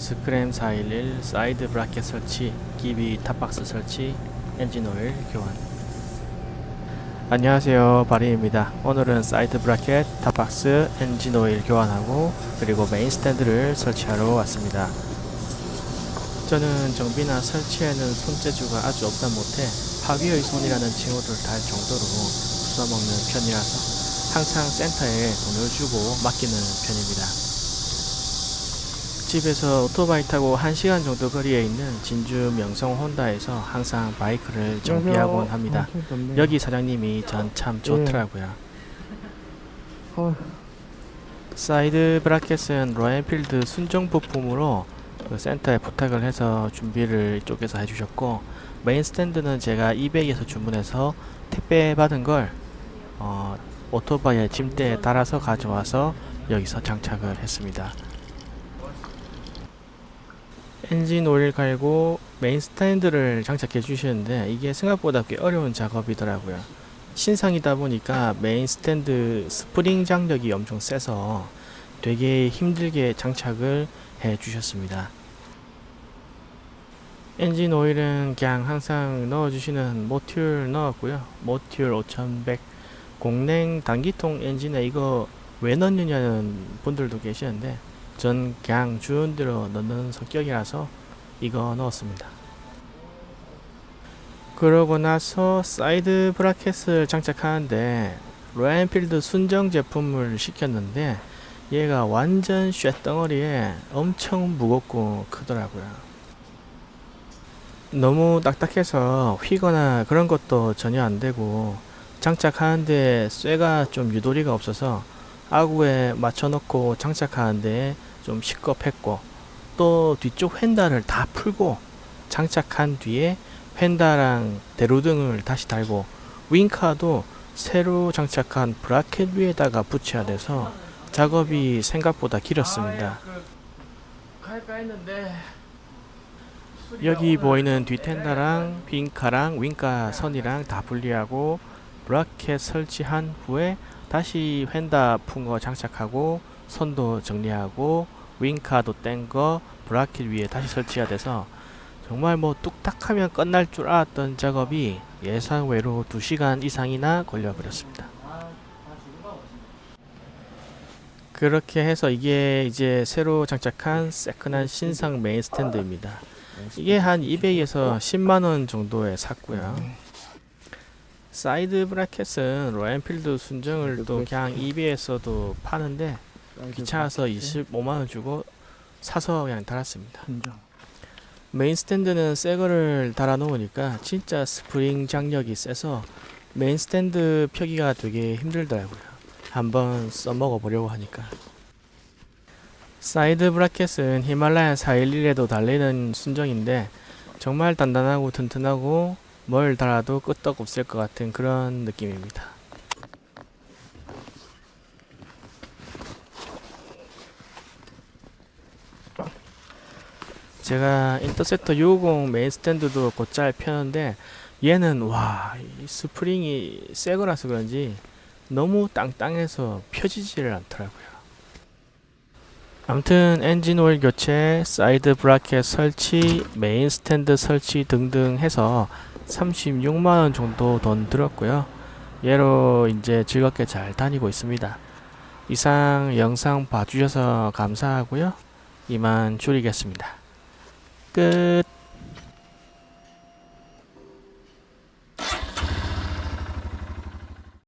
스크램 411 사이드 브라켓 설치, 기비 탑박스 설치, 엔진 오일 교환. 안녕하세요, 바리입니다. 오늘은 사이드 브라켓, 탑박스, 엔진 오일 교환하고 그리고 메인 스탠드를 설치하러 왔습니다. 저는 정비나 설치에는 손재주가 아주 없다 못해 파괴의 손이라는 칭호를 달 정도로 써먹는 편이라서 항상 센터에 돈을 주고 맡기는 편입니다. 집에서 오토바이 타고 1시간 정도 거리에 있는 진주 명성 혼다에서 항상 바이크를 정비하곤 합니다. 여기 사장님이 전 참 좋더라고요. 어, 사이드 브라켓은 로엔필드 순정 부품으로 그 센터에 부탁을 해서 준비를 이쪽에서 해주셨고 메인 스탠드는 제가 이베이에서 주문해서 택배 받은 걸 어, 오토바이의 짐대에 달아서 가져와서 여기서 장착을 했습니다. 엔진 오일 갈고 메인 스탠드를 장착해 주시는데 이게 생각보다 꽤 어려운 작업이더라고요. 신상이다 보니까 메인 스탠드 스프링 장력이 엄청 세서 되게 힘들게 장착을 해 주셨습니다. 엔진 오일은 그냥 항상 넣어주시는 모듈 넣었고요. 모듈 5100 공냉 단기통 엔진에 이거 왜 넣느냐는 분들도 계시는데 전 그냥 주는 대로 넣는 성격이라서 이거 넣었습니다. 그러고 나서 사이드 브라켓을 장착하는데 로얄필드 순정 제품을 시켰는데 얘가 완전 쇳덩어리에 엄청 무겁고 크더라고요. 너무 딱딱해서 휘거나 그런 것도 전혀 안 되고 장착하는데 쇠가 좀 유도리가 없어서 아구에 맞춰놓고 장착하는데 좀 시겁했고 또 뒤쪽 휀다를 다 풀고 장착한 뒤에 휀다랑 대로등을 다시 달고 윙카도 새로 장착한 브라켓 위에다가 붙여야 돼서 작업이 생각보다 길었습니다. 여기 보이는 뒤텐다랑 윙카랑 윙카 선이랑 다 분리하고 브라켓 설치한 후에 다시 휀다 푼 거 장착하고 선도 정리하고 윙카도 뗀 거 브라켓 위에 다시 설치해야 돼서 정말 뭐 뚝딱하면 끝날 줄 알았던 작업이 예상 외로 2시간 이상이나 걸려버렸습니다. 그렇게 해서 이게 이제 새로 장착한 세컨한 신상 메인 스탠드입니다. 이게 한 이베이에서 10만원 정도에 샀고요. 사이드 브라켓은 로얄필드 순정을 또 그냥 이베이에서도 파는데 귀찮아서 25만 원 주고 사서 그냥 달았습니다. 메인 스탠드는 새 거를 달아 놓으니까 진짜 스프링 장력이 세서 메인 스탠드 펴기가 되게 힘들더라고요. 한번 써먹어 보려고 하니까. 사이드 브라켓은 히말라야 411에도 달리는 순정인데 정말 단단하고 튼튼하고 뭘 달아도 끄떡 없을 것 같은 그런 느낌입니다. 제가 인터셉터 650 메인 스탠드도 곧잘 펴는데 얘는 와, 이 스프링이 새 거라서 그런지 너무 땅땅해서 펴지지를 않더라고요. 아무튼 엔진 오일 교체, 사이드 브라켓 설치, 메인 스탠드 설치 등등 해서 36만원 정도 돈 들었고요. 얘로 이제 즐겁게 잘 다니고 있습니다. 이상 영상 봐주셔서 감사하고요. 이만 줄이겠습니다. 끝.